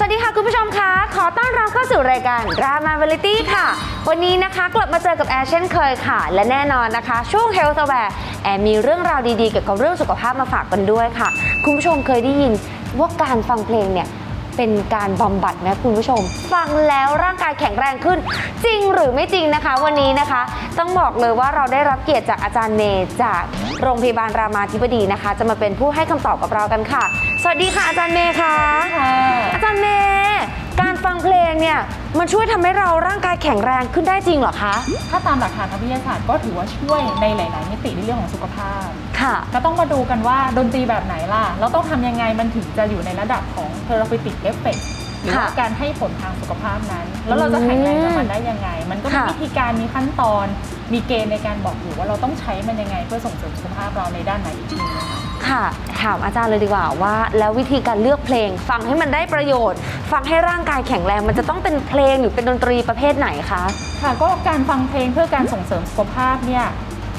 สวัสดีค่ะคุณผู้ชมคะ ขอต้อนรับเข้าสู่รายการ Drama Variety ค่ะ วันนี้นะคะกลับมาเจอกับแอร์เช่นเคยค่ะ และแน่นอนนะคะ ช่วง Health Aware แอร์มีเรื่องราวดีๆเกี่ยวกับเรื่องสุขภาพมาฝากกันด้วยค่ะ คุณผู้ชมเคยได้ยินว่าการฟังเพลงเนี่ยเป็นการบำบัดไหมคุณผู้ชม ฟังแล้วร่างกายแข็งแรงขึ้น จริงหรือไม่จริงนะคะ วันนี้นะคะ ต้องบอกเลยว่าเราได้รับเกียรติจากอาจารย์เมย์จากโรงพยาบาลรามาธิบดีนะคะ จะมาเป็นผู้ให้คำตอบกับเรากันค่ะ สวัสดีค่ะอาจารย์เมย์ค่ะ อาจารย์เมย์การฟังเพลงเนี่ยมันช่วยทำให้เราร่างกายแข็งแรงขึ้นได้จริงเหรอคะ ถ้าตามหลักฐานทางวิทยาศาสตร์ก็ถือว่าช่วยในหลาย ๆ มิติในเรื่องของสุขภาพ ค่ะ ก็ต้องมาดูกันว่าดนตรีแบบไหนล่ะ แล้วต้องทำยังไงมันถึงจะอยู่ในระดับของ therapeutic effect หรือว่าค่ะการให้ผลทางสุขภาพนั้น แล้วเราจะแข็งแรงกับมันได้ยังไง มันก็มีค่ะ วิธีการมีขั้นตอน มีเกณฑ์ในการบอกอยู่ว่าเราต้องใช้มันยังไงเพื่อส่งเสริมสุขภาพเราในด้านไหนอีกทีนะ ค่ะ ถามอาจารย์เลยดีกว่าว่า แล้ววิธีการเลือกเพลง ฟังให้มันได้ประโยชน์ ฟังให้ร่างกายแข็งแรง มันจะต้องเป็นเพลงหรือเป็นดนตรีประเภทไหนคะ ค่ะก็การฟังเพลงเพื่อการส่งเสริมสุขภาพเนี่ย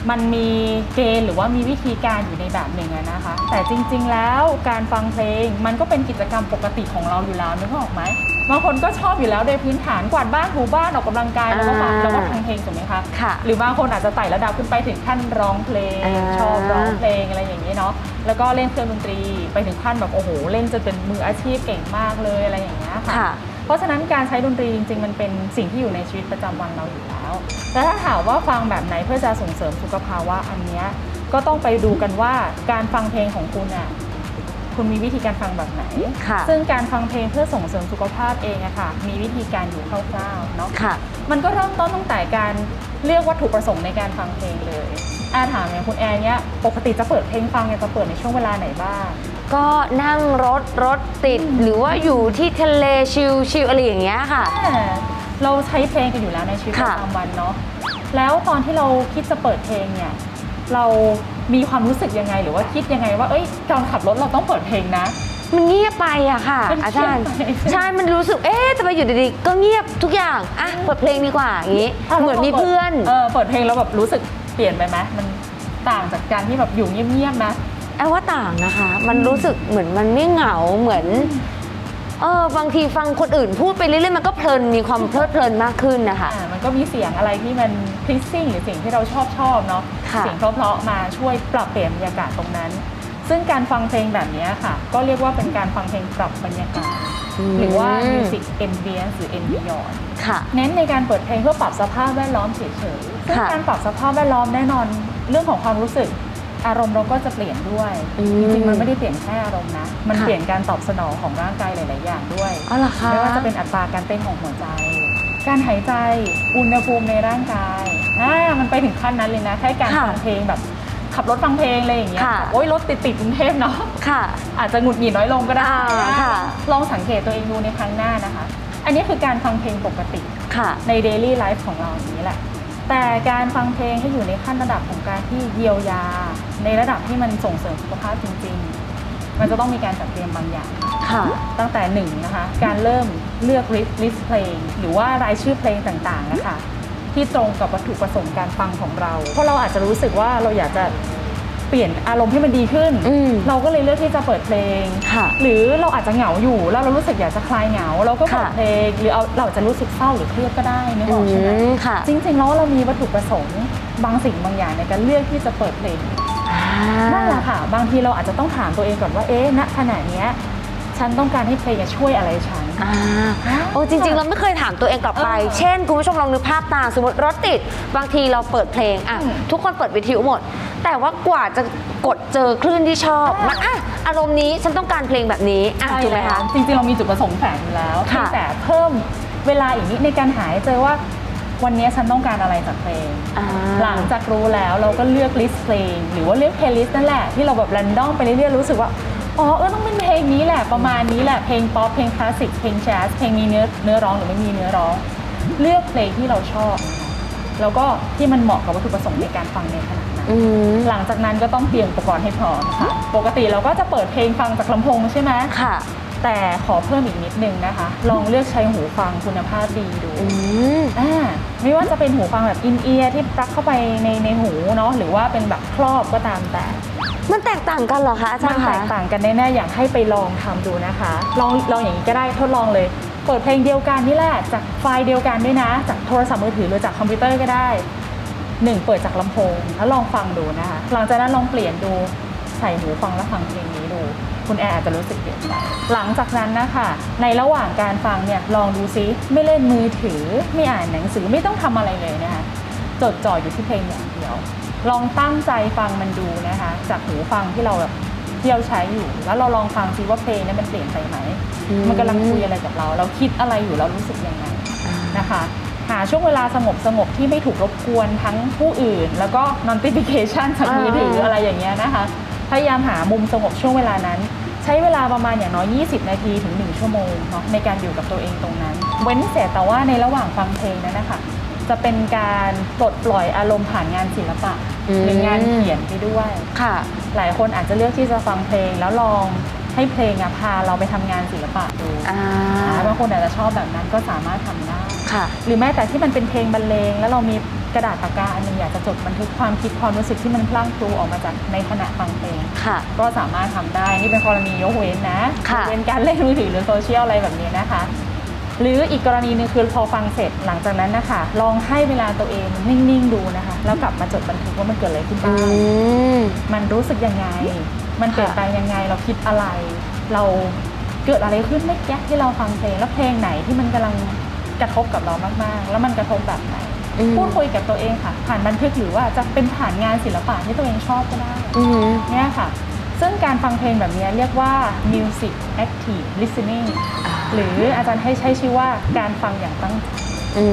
มันมีเกณฑ์หรือว่ามีวิธีการอยู่ในแบบหนึ่งอะนะคะ แต่จริงๆแล้วการฟังเพลงมันก็เป็นกิจกรรมปกติของเราอยู่แล้วนึกออกไหม บางคนก็ชอบอยู่แล้วโดยพื้นฐานกวาดบ้านถูบ้านออกกำลังกายแล้วก็ฟังอ่าแล้วก็ฟังเพลงถูกไหมคะค่ะหรือบางคนอาจจะไต่ระดับขึ้นไปถึงขั้นร้องเพลงอ่าชอบร้องเพลงอะไรอย่างนี้เนาะแล้วก็เล่นเครื่องดนตรีไปถึงขั้นแบบโอ้โหเล่นจนเป็นมืออาชีพเก่งมากเลยอะไรอย่างเงี้ยค่ะค่ะเพราะฉะนั้นการใช้ดนตรีจริงๆ มันเป็นสิ่งที่อยู่ในชีวิตประจำวันเราอยู่แล้ว แต่ถ้าถามว่าฟังแบบไหนเพื่อจะส่งเสริมสุขภาวะอันเนี้ยก็ต้องไปดูกันว่าการฟังเพลงของคุณอะ คุณมีวิธีการฟังแบบไหน ค่ะซึ่งการฟังเพลงเพื่อส่งเสริมสุขภาพเองอะค่ะ มีวิธีการอยู่คร่าวๆเนาะ ค่ะ มันก็เริ่มต้นตั้งแต่การเลือกวัตถุประสงค์ในการฟังเพลงเลยอาถามอย่างคุณแอร์เนี้ยปกติจะเปิดเพลงฟังเนี่ยจะเปิดในช่วงเวลาไหนบ้าง ก็นั่งรถรถติดหรือว่าอยู่ที่ทะเลชิลชิลอะไรอย่างเงี้ยค่ะ เราใช้เพลงกันอยู่แล้วในชีวิตปค่ะ ระจำวันเนาะ แล้วตอนที่เราคิดจะเปิดเพลงเนี่ย เรามีความรู้สึกยังไง หรือว่าคิดยังไงว่าเอ้ยตอนขับรถเราต้องเปิดเพลงนะ มันเงียบไปอะค่ะ มันเงียบอาจารย์ ไปใช่มันรู้สึกเอ๊ะจะไปอยู่ดีๆก็เงียบทุกอย่างอะเปิดเพลงดีกว่าอย่างงี้ะเหมือนมีเพื่อน เออเปิดเพลงแล้วแบบรู้สึกเปลี่ยนไปไหมมันต่างจากการที่แบบอยู่เงียบๆนะ แอลว่าต่างนะคะ มันรู้สึกเหมือนมันไม่เหงาเหมือน เออบางทีฟังคนอื่นพูดไปเรื่อยๆมันก็เพลินมีความเพลิดเพลินมากขึ้นนะคะ อ่ามันก็มีเสียงอะไรที่มัน pleasing หรือสิ่งที่เราชอบชอบเนาะค่ะ เสียงเพราะๆมาช่วยปรับเปลี่ยนบรรยากาศตรงนั้น ซึ่งการฟังเพลงแบบนี้ค่ะ ก็เรียกว่าเป็นการฟังเพลงปรับบรรยากาศ หรือว่า music ambience หรือ ambient ค่ะ เน้นในการเปิดเพลงเพื่อปรับสภาพแวดล้อมเฉยๆซึ่งค่ะ การปรับสภาพแวดล้อมแน่นอนเรื่องของความรู้สึก อารมณ์เราก็จะเปลี่ยนด้วยอืมจริงๆมันไม่ได้เปลี่ยนแค่อารมณ์นะ มันค่ะเปลี่ยนการตอบสนองของร่างกายหลาย ๆ อย่างด้วยอ๋อเหรอคะไม่ว่าจะเป็นอัตราการเต้นของหัวใจ การหายใจอุณหภูมิในร่างกายอ่ามันไปถึงขั้นนั้นเลยนะแค่การค่ะฟังเพลงแบบขับรถฟังเพลงอะไรอย่างเงี้ยค่ะโอ้ยรถติดติดๆกรุงเทพเนาะค่ะ อาจจะหงุดหงิดน้อยลงก็ได้อ่าค่ะลองสังเกตตัวเองดูในครั้งหน้านะคะ อันนี้คือการฟังเพลงปกติค่ะใน daily life ของเราอย่างนี้แหละ แต่การฟังเพลงให้อยู่ในขั้นระดับของการที่เยียวยา ในระดับที่มันส่งเสริมสุขภาพจริง ๆ มันจะต้องมีการจัดเตรียมบางอย่าง ค่ะ ตั้งแต่หนึ่งนะคะ การเริ่มเลือกลิสต์ลิสต์เพลง หรือว่ารายชื่อเพลงต่างๆนะคะที่ตรงกับวัตถุประสงค์การฟังของเรา เพราะเราอาจจะรู้สึกว่าเราอยากจะ เปลี่ยนอารมณ์ให้มันดีขึ้น อืมเราก็เลยเลือกที่จะเปิดเพลง ค่ะหรือเราอาจจะเหงาอยู่ แล้วเรารู้สึกอยากจะคลายเหงา เราก็เปิดค่ะ เพลง หรือเอาเราอาจจะรู้สึกเศร้าหรือเครียดก็ได้นึกออือกใช่ไหมมค่ะจริงๆแล้วเรามีวัตถุประสงค์บางสิ่งบางอย่างในการเลือกที่จะเปิดเพลงอ่านั่นแหละค่ะ บางทีเราอาจจะต้องถามตัวเองก่อนว่า เอ๊ะ ณ ขณะเนี้ย ฉันต้องการให้เพลงอะช่วยอะไรฉัน อ่าโอ้จริง ๆ เราไม่เคยถามตัวเองกลับไป เออเช่น คุณผู้ชมลองนึกภาพตามสมมติรถติด บางทีเราเปิดเพลงอะอืมทุกคนเปิดวิทยุหมด แต่ว่ากว่าจะกดเจอคลื่นที่ชอบอ่ามัมันอะอารมณ์นี้ฉันต้องการเพลงแบบนี้อะถูกไหมคะจริงๆเรามีจุดประสงค์แฝงอยู่แล้วค่ะเพียงแต่เพิ่มเวลาอีกนิดในการหาให้เจอว่าวันนี้ฉันต้องการอะไรจากเพลงอ่าหลังจากรู้แล้วเราก็เลือกลิสต์เพลง หรือว่าเลือกเพลย์ลิสต์นั่นแหละที่เราแบบแรนดอมไปเรื่อยๆรู้สึกว่า อ๋อเออต้องเป็นเพลงนี้แหละประมาณนี้แหละเพลงป๊อปเพลงคลาสสิกเพลงแจ๊สเพลงมีเนื้อเนื้อร้องหรือไม่มีเนื้อร้อง เลือกเพลงที่เราชอบนะคะแล้วก็ที่มันเหมาะกับวัตถุประสงค์ในการฟังในขณะนั้น อืม หลังจากนั้นก็ต้องเตรียมอุปกรณ์ให้พร้อมค่ะ ปกติเราก็จะเปิดเพลงฟังจากลำโพงใช่ไหมค่ะ แต่ขอเพิ่มอีกนิดนึงนะคะ ลองเลือกใช้หูฟังคุณภาพดีดูอืม อ่าไม่ว่าจะเป็นหูฟังแบบอินเอียร์ที่ปลั๊กเข้าไปในในหูเนาะหรือว่าเป็นแบบครอบก็ตามแต่ มันแตกต่างกันเหรอคะอาจารมันย์แตคะ กต่างกันแน่ๆอยากให้ไปลองทำดูนะคะ ลองลองอย่างนี้ก็ได้ทดลองเลย เปิดเพลงเดียวกันนี่แหละจากไฟล์เดียวกันด้วยนะ จากโทรศัพท์มือถือหรือจากคอมพิวเตอร์ก็ได้ หนึ่งเปิดจากลำโพงแล้วลองฟังดูนะคะ หลังจากนั้นลองเปลี่ยนดูใส่หูฟังแล้วฟังเพลงนี้ดู คุณแอร์อาจจะรู้สึกเปลี่ยนไปหลังจากนั้นนะคะ ในระหว่างการฟังเนี่ยลองดูซิไม่เล่นมือถือ ไม่อ่านหนังสือไม่ต้องทำอะไรเลยนะคะจดจ่ออยู่ที่เพลงอย่างเดียว ลองตั้งใจฟังมันดูนะคะ จากหูฟังที่เราแบบที่เราใช้อยู่ แล้วเราลองฟังซิว่าเพลงนั้นมันเปลี่ยนไปไหมมมันกำลังคุยอะไรกับเรา เราคิดอะไรอยู่เรารู้สึกยังไงนะคะ หาช่วงเวลาสงบสงบๆที่ไม่ถูกรบกวนทั้งผู้อื่น แล้วก็ notification จากมือถืออะไรอย่างเงี้ยนะคะ พยายามหามุมสงบช่วงเวลานั้น ใช้เวลาประมาณอย่างน้อย 20 นาทีถึง 1 ชั่วโมงเนาะในการอยู่กับตัวเองตรงนั้น เว้นเสียแต่ว่าในระหว่างฟังเพลงนั้นนะคะจะเป็นการปลดปล่อยอารมณ์ผ่านงานศิลปะอืมหรืองานเขียนไปด้วยค่ะ หลายคนอาจจะเลือกที่จะฟังเพลงแล้วลองให้เพลงอะพาเราไปทำงานศิลปะดูอ่าบางคนอาจจะชอบแบบนั้นก็สามารถทำได้ ค่ะ หรือแม้แต่ที่มันเป็นเพลงบรรเลง แล้วเรามีกระดาษปากกาอันหนึงอยากจะจดบันทึกความคิดความรู้สึกที่มันพลั่งพลูออกมาจากในขณะฟังเพลง ค่ะ ก็สามารถทำได้ นี่เป็นกรณียกเว้นนะค่ะ ยกเว้นการเล่นมือถือหรือโซเชียลอะไรแบบนี้นะคะ หรืออีกกรณีหนึงคือพอฟังเสร็จหลังจากนั้นนะคะ ลองให้เวลาตัวเองนิ่งๆดูนะคะ แล้วกลับมาจดบันทึกว่ามันเกิดอะไรขึ้นอืบ้าง ม มันรู้สึกยังไง มันเปลี่ยนไปยังไง เราคิดอะไร เราเกิดอะไรขึ้นเมื่อกี้ที่เราฟังเพลง แล้วเพลงไหนที่มันกำลัง กระทบกับเรามากๆ แล้วมันกระทบแบบไหนอืม พูดคุยกับตัวเองค่ะ ผ่านบันทึกหรือว่าจะเป็นผ่านงานศิลปะที่ตัวเองชอบก็ได้ อืม เนี่ยค่ะ ซึ่งการฟังเพลงแบบนี้เรียกว่า music active listening หรืออาจารย์ให้ใช้ชื่อว่าการฟังอย่างตั้งใจอื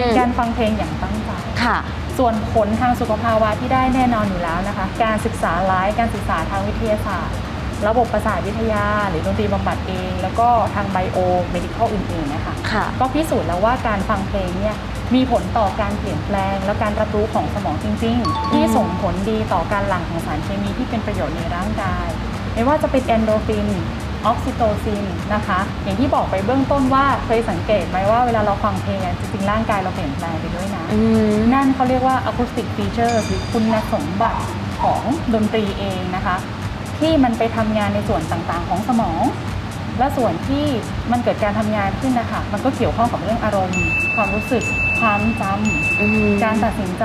มการฟังเพลงอย่างตั้งใจ ค่ะ ส่วนผลทางสุขภาวะที่ได้แน่นอนอยู่แล้วนะคะ การศึกษาไลฟ์การศึกษาทางวิทยาศาสตร์ ระบบประสาทวิทยา หรือดนตรีบำบัดเอง แล้วก็ทางไบโอเมดิคอลอื่นๆนะคะค่ะ ก็พิสูจน์แล้วว่าการฟังเพลงเนี่ยมีผลต่อการเปลี่ยนแปลง และการรับรู้ของสมองจริง ๆ ที่ส่งผลดีต่อการหลั่งของสารเคมีที่เป็นประโยชน์ในร่างกาย ไม่ว่าจะเป็นแอนโดรฟินออกซิโตซินนะคะ อย่างที่บอกไปเบื้องต้นว่าเคยสังเกตไหมว่าเวลาเราฟังเพลงอะจริงๆร่างกายเราเปลี่ยนแปลงไปด้วยนะ อืม นั่นเขาเรียกว่า acoustic features หรือคุณสมบัติของดนตรีเองนะคะ ที่มันไปทำงานในส่วนต่างๆ ของสมอง และส่วนที่มันเกิดการทำงานขึ้นนะคะมันก็เกี่ยวข้องกับเรื่องอารมณ์ ความรู้สึก ความจอืมำการตัดสินใจ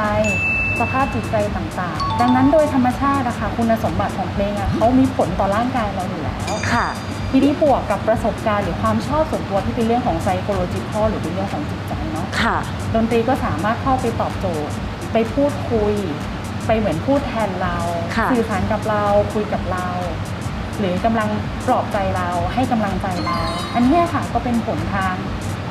สภาพจิตใจต่างๆ ดังนั้นโดยธรรมชาตินะคะคุณสมบัติของเพลงอะเขามีผลต่อร่างกายเราอยู่แล้วค่ะ ทีนี้บวกกับประสบการณ์หรือความชอบส่วนตัวที่เป็นเรื่องของ psychological หรือเป็นเรื่องของจิตใจเนาะค่ะ ดนตรีก็สามารถเข้าไปตอบโจทย์ ไปพูดคุย ไปเหมือนพูดแทนเราค่ะ สื่อสารกับเราคุยกับเรา หรือกำลังปลอบใจเราให้กำลังใจเรา อันเนี้ยค่ะก็เป็นผลทาง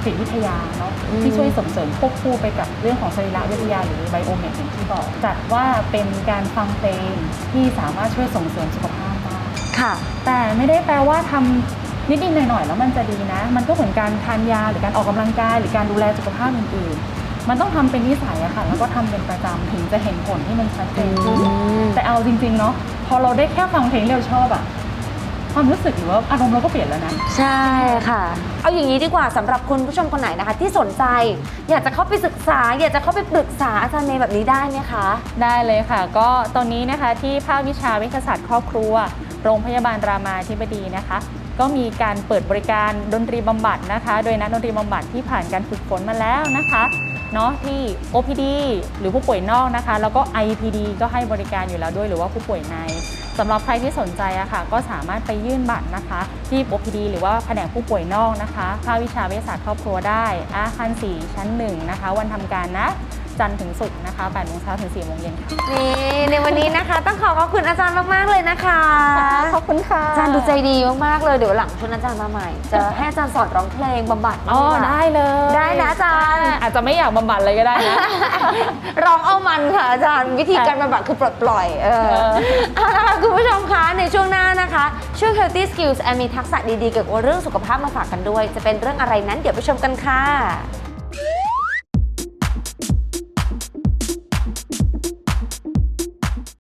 จิตวิทยาเนาะที่ช่วยส่งเสริมควบคู่ไปกับเรื่องของสรีรวิทยาหรือไบโอเมดอย่างที่บอกจัดว่าเป็นการฟังเพลงที่สามารถช่วยส่งเสริมสุขภาพได้ ค่ะ แต่ไม่ได้แปลว่าทำนิดๆหน่อยๆแล้วมันจะดีนะ มันก็เหมือนการทานยาหรือการออกกำลังกาย หรือการดูแลสุขภาพอื่นๆ มันต้องทำเป็นนิสัยอะค่ะ แล้วก็ทำเป็นประจำถึงจะเห็นผลที่มันชัดเจนขึ้นอืม แต่เอาจริง ๆ เนาะพอเราได้แค่ฟังเพลงที่เราชอบอะความรู้สึกหรือว่าอารมณ์เราก็เปลี่ยนแล้วนะ ใช่ค่ะ เอาอย่างนี้ดีกว่าสำหรับคุณผู้ชมคนไหนนะคะ ที่สนใจ อยากจะเข้าไปศึกษา อยากจะเข้าไปปรึกษาอาจารย์เมย์แบบนี้ได้ไหมคะ ได้เลยค่ะ ก็ตอนนี้นะคะที่ภาควิชาวิทยาศาสตร์ครอบครัว โรงพยาบาลรามาธิบดีนะคะ ก็มีการเปิดบริการดนตรีบำบัดนะคะ โดยนักดนตรีบำบัดที่ผ่านการฝึกฝนมาแล้วนะคะ เนาะที่ OPD หรือผู้ป่วยนอกนะคะ แล้วก็ IPD ก็ให้บริการอยู่แล้วด้วยหรือว่าผู้ป่วยในสำหรับใครที่สนใจอะค่ะ ก็สามารถไปยื่นบัตรนะคะ ที่ OPD หรือว่าแผนกผู้ป่วยนอกนะคะภาควิชาวิทยาศาสตร์ครอบครัวได้ อาคาร 4 ชั้น 1 นะคะ วันทำการนะ จันทร์ถึงศุกร์นะคะ8โมงเช้าถึง4โมงเย็นค่ะ นี่ในวันนี้นะคะ ต้องขอขอบคุณอาจารย์มาก ๆ เลยนะคะ ขอบคุณค่ะ อาจารย์ดูใจดีมาก ๆ เลยเดี๋ยวหลังชวนอาจารย์มาใหม่ จะให้อาจารย์สอนร้องเพลงบำบัดบ้างอ๋อดีกว่าได้เลย ได้นะอาจารย์ อาจจะไม่อยากบำบัดเลยก็ได้นะร้องเอามันค่ะอาจารย์วิธีการบำบัดคือปลดปล่อยเออเออเอาละค่ะคุณผู้ชมคะในช่วงหน้านะคะช่วง Healthy Skills แอมมีทักษะดีๆเกี่ยวกับเรื่องสุขภาพมาฝากกันด้วย จะเป็นเรื่องอะไรนั้นเดี๋ยวไปชมกันค่ะ